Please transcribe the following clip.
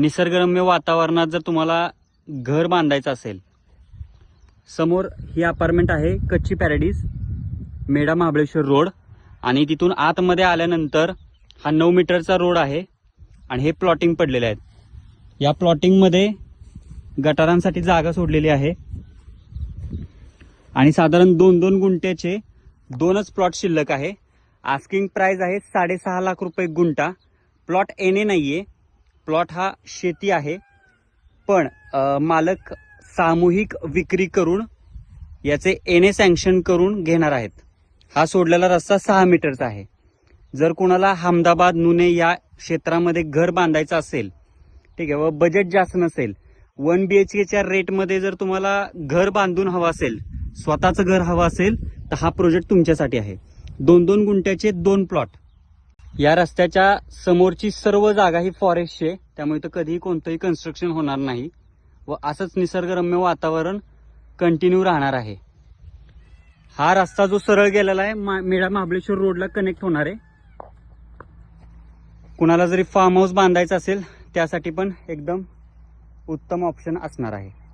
निसर्गरम्य वातावरणात जर तुम्हाला घर बांधायचं असेल समोर ही अपार्टमेंट आहे कच्ची पॅरेडीज मेढा महाबळेश्वर रोड आणि तिथून आतमध्ये आल्यानंतर हा नऊ मीटरचा रोड आहे आणि हे प्लॉटिंग पडलेले आहेत. या प्लॉटिंगमध्ये गटारांसाठी जागा सोडलेली आहे आणि साधारण दोन दोन गुंठ्याचे दोनच प्लॉट शिल्लक आहे. आस्किंग प्राइस आहे साडेसहा लाख रुपये गुंठा. प्लॉट एने नाही आहे प्लॉट हा शेती आहे. पण मालक सामूहिक विक्री करून याचे एन ए सँक्शन करून घेणार आहेत. हा सोडलेला रस्ता सहा मीटरचा आहे. जर कोणाला हमदाबाद नुने या क्षेत्रामध्ये घर बांधायचं असेल ठीक आहे व बजेट जास्त नसेल वन बी एच केच्या रेटमध्ये जर तुम्हाला घर बांधून हवं असेल स्वतःचं घर हवं असेल तर हा प्रोजेक्ट तुमच्यासाठी आहे. दोन दोन गुंठ्याचे दोन प्लॉट या रस्त्याच्या समोरची सर्व जागा ही फॉरेस्टची आहे. त्यामुळे इथं कधीही कोणतंही कन्स्ट्रक्शन होणार नाही व असंच निसर्गरम्य वातावरण कंटिन्यू राहणार आहे. हा रस्ता जो सरळ गेलेला आहे मा- मेढा महाबळेश्वर रोडला कनेक्ट होणार आहे. कुणाला जरी फार्म हाऊस बांधायचं असेल त्यासाठी पण एकदम उत्तम ऑप्शन असणार आहे.